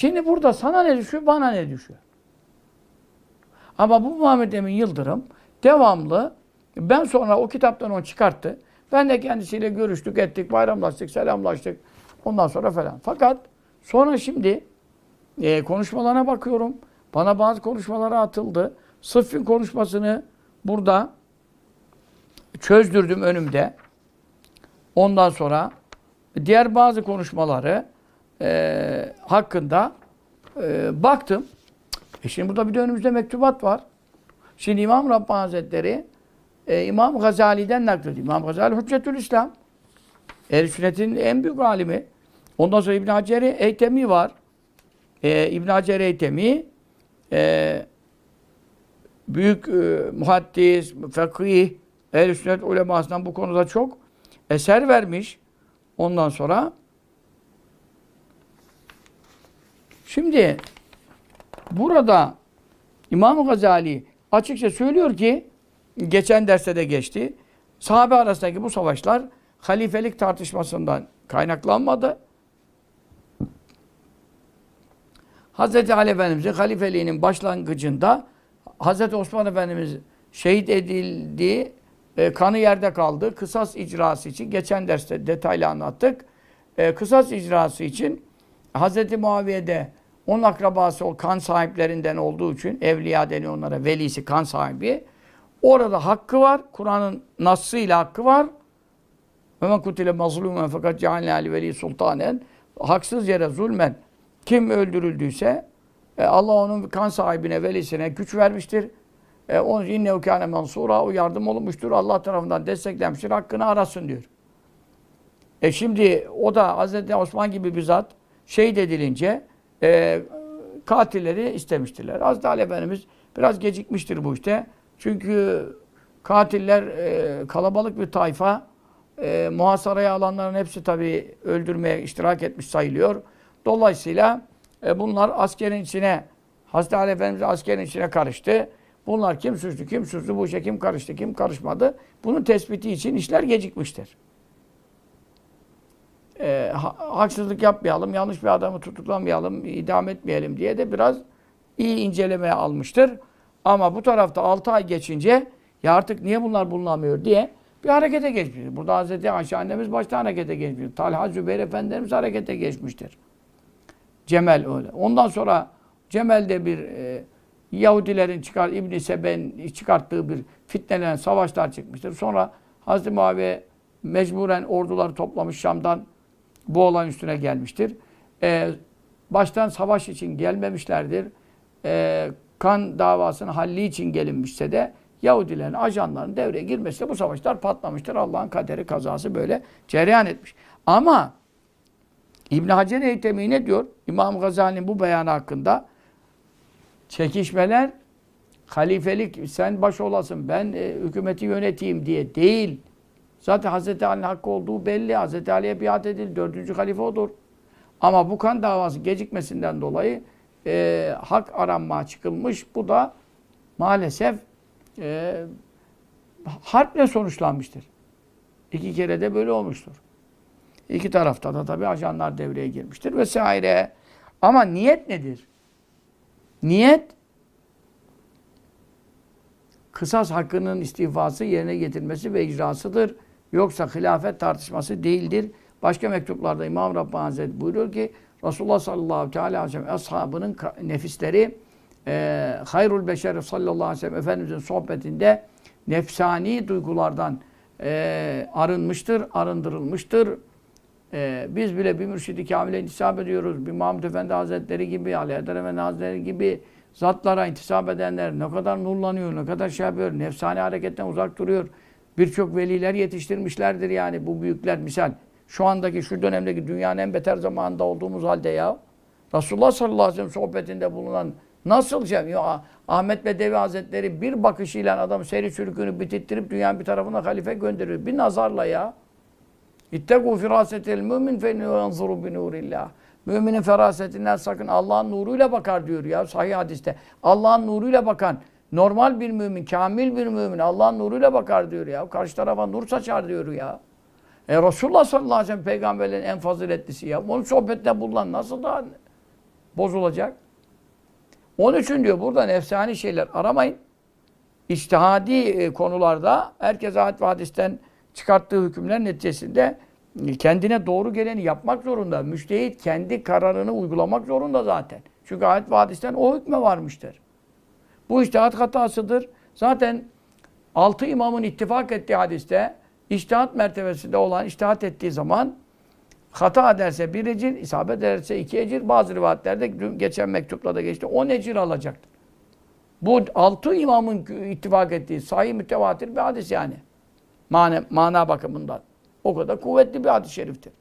Şimdi burada sana ne düşüyor, bana ne düşüyor? Ama bu Muhammed Emin Yıldırım devamlı ben sonra o kitaptan onu çıkarttı. Ben de kendisiyle görüştük, ettik, bayramlaştık, selamlaştık. Ondan sonra falan. Fakat sonra şimdi e, konuşmalarına bakıyorum. Bana bazı konuşmaları atıldı. Sıffin konuşmasını burada çözdürdüm önümde. Ondan sonra diğer bazı konuşmaları e, hakkında e, baktım. E şimdi burada bir de önümüzde mektubat var. Şimdi İmam Rabbani Hazretleri e, İmam Gazali'den naklediyor. İmam Gazali Hüccetül İslam. Ehl-i Sünnet'in en büyük alimi. Ondan sonra İbn Hacer Eytemi var. E, İbn Hacer Eytemi e, büyük e, muhaddis, fakih, ehl-i sünnet ulemasından bu konuda çok eser vermiş. Ondan sonra şimdi burada İmam Gazali açıkça söylüyor ki geçen derste de geçti. Sahabe arasındaki bu savaşlar halifelik tartışmasından kaynaklanmadı. Hz. Ali Efendimiz'in halifeliğinin başlangıcında Hz. Osman Efendimiz şehit edildi, e, kanı yerde kaldı. Kısas icrası için, geçen derste detaylı anlattık. E, kısas icrası için Hz. Muaviye'de onun akrabası o kan sahiplerinden olduğu için evliya deniyor onlara, velisi kan sahibi. Orada hakkı var. Kur'an'ın nassıyla hakkı var. Ve men kutile mazlumen fakat cealne ali veli sultanen. Haksız yere zulmen kim öldürüldüyse e, Allah onun kan sahibine, velisine güç vermiştir. E, onun için innehu kâne mansura o yardım olunmuştur. Allah tarafından desteklenmiştir. Hakkını arasın diyor. E şimdi o da Hazreti Osman gibi bir zat şehit edilince e, katilleri istemiştirler. Hazreti Ali Efendimiz biraz gecikmiştir bu işte. Çünkü katiller e, kalabalık bir tayfa. E, muhasaraya alanların hepsi tabii öldürmeye iştirak etmiş sayılıyor. Dolayısıyla e, bunlar askerin içine, Hazreti Ali Efendimiz askerin içine karıştı. Bunlar kim suçlu, kim suçlu, bu işe kim karıştı, kim karışmadı. Bunun tespiti için işler gecikmiştir. E, ha- haksızlık yapmayalım, yanlış bir adamı tutuklamayalım, idam etmeyelim diye de biraz iyi incelemeye almıştır. Ama bu tarafta 6 ay geçince ya artık niye bunlar bulunamıyor diye bir harekete geçmiştir. Burada Hazreti Ayşe annemiz başta harekete geçmiştir. Talha Zübeyir Efendimiz harekete geçmiştir. Cemel öyle. Ondan sonra Cemel'de bir e, Yahudilerin çıkar İbn Sebe'nin çıkarttığı bir fitnelen savaşlar çıkmıştır. Sonra Hazreti Muaviye mecburen orduları toplamış Şam'dan bu olan üstüne gelmiştir. E, baştan savaş için gelmemişlerdir. E, kan davasının halli için gelinmişse de Yahudilerin ajanların devreye girmesiyle bu savaşlar patlamıştır. Allah'ın kaderi kazası böyle cereyan etmiş. Ama İbn Hacer Eytemi ne diyor? İmam Gazali'nin bu beyanı hakkında çekişmeler halifelik sen baş olasın ben e, hükümeti yöneteyim diye değil. Zaten Hz. Ali'nin hakkı olduğu belli. Hz. Ali'ye biat edildi. Dördüncü halife odur. Ama bu kan davası gecikmesinden dolayı e, hak aranmaya çıkılmış. Bu da maalesef e, harple sonuçlanmıştır. İki kere de böyle olmuştur. İki tarafta da tabii ajanlar devreye girmiştir vesaire. Ama niyet nedir? Niyet kısas hakkının istifası yerine getirmesi ve icrasıdır. Yoksa hilafet tartışması değildir. Başka mektuplarda İmam Rabbani Hazretleri buyuruyor ki Resulullah sallallahu aleyhi ve sellem ashabının nefisleri e, hayrul beşer sallallahu aleyhi ve sellem Efendimizin sohbetinde nefsani duygulardan e, arınmıştır, arındırılmıştır. E, biz bile bir mürşidi kamile intisap ediyoruz. Bir Mahmud Efendi Hazretleri gibi, Ali Eder Efendi Hazretleri gibi zatlara intisap edenler ne kadar nurlanıyor, ne kadar şey yapıyor, nefsani hareketten uzak duruyor. Birçok veliler yetiştirmişlerdir yani bu büyükler. Misal şu andaki, şu dönemdeki dünyanın en beter zamanında olduğumuz halde ya. Resulullah sallallahu aleyhi ve sellem sohbetinde bulunan nasıl şey ya, Ahmet Bedevi Hazretleri bir bakışıyla adam seri sürükünü bitirttirip dünyanın bir tarafına halife gönderiyor. Bir nazarla ya. İttegû firâsetel mümin fe yanzuru bi nurillah. Müminin ferasetinden sakın Allah'ın nuruyla bakar diyor ya sahih hadiste. Allah'ın nuruyla bakan normal bir mümin, kamil bir mümin Allah'ın nuruyla bakar diyor ya. Karşı tarafa nur saçar diyor ya. E Resulullah sallallahu aleyhi ve sellem peygamberlerin en faziletlisi ya. Onun sohbette bulunan nasıl da bozulacak. Onun için diyor burada nefsani şeyler aramayın. İçtihadi e, konularda herkes ayet ve hadisten çıkarttığı hükümler neticesinde e, kendine doğru geleni yapmak zorunda. Müştehit kendi kararını uygulamak zorunda zaten. Çünkü ayet ve hadisten o hükme varmıştır. Bu içtihat hatasıdır. Zaten altı imamın ittifak ettiği hadiste içtihat mertebesinde olan içtihat ettiği zaman hata ederse bir ecir, isabet ederse iki ecir. Bazı rivayetlerde dün geçen mektupta da geçti. On ecir alacaktır. Bu altı imamın ittifak ettiği sahih mütevatir bir hadis yani. Mana, mana bakımından. O kadar kuvvetli bir hadis-i şeriftir.